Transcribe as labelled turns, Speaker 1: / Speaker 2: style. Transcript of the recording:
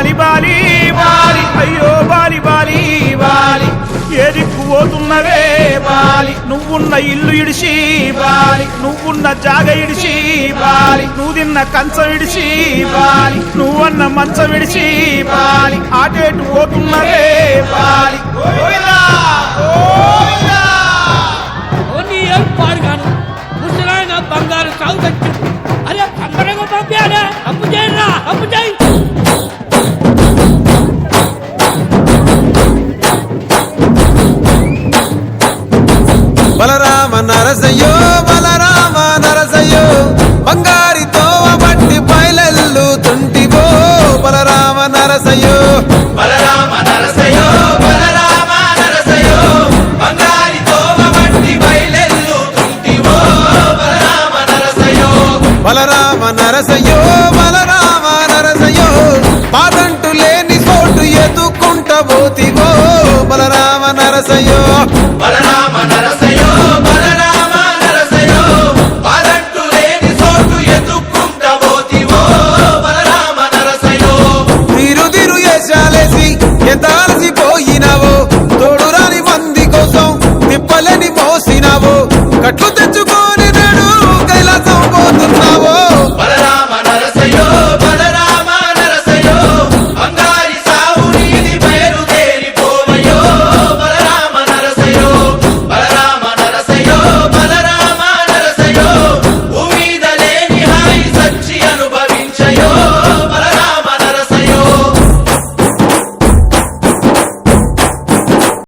Speaker 1: Bali Bali Bali. అయ్యో Bali Bali Bali. ఎదిక్కుపోతున్నవే బాలి. నువ్వున్న ఇల్లు ఇడిచి బాలి. నువ్వున్న జాగ ఇడిచి బాలి. నువ్వు తిన్న కంచం ఇడిచి బాలి. నువ్వన్న మంచం ఇడిచి బాలి. ఆటేటు పోతున్నవే బాలి.
Speaker 2: బంగారు చావు తచ్చింది
Speaker 3: బలరామ నరసయ్యో బలరామ నరసయ్యో బంగారి తోవ బట్టి బయలెల్లు తుంటివో బలరామ నరసయ్యో.
Speaker 4: బలరామ నరసయో బలరామ నరసయో బంగారి తోవ బయలెల్లు తుంటివో బలరామ నరసయో
Speaker 3: బలరామ నరసయ్యో బలరామ నరసయ్యో పాదంటు లేని చోటు ఎదుకుంట పోతివో బలరామ నరసయ్యో.
Speaker 4: బలరామ Get.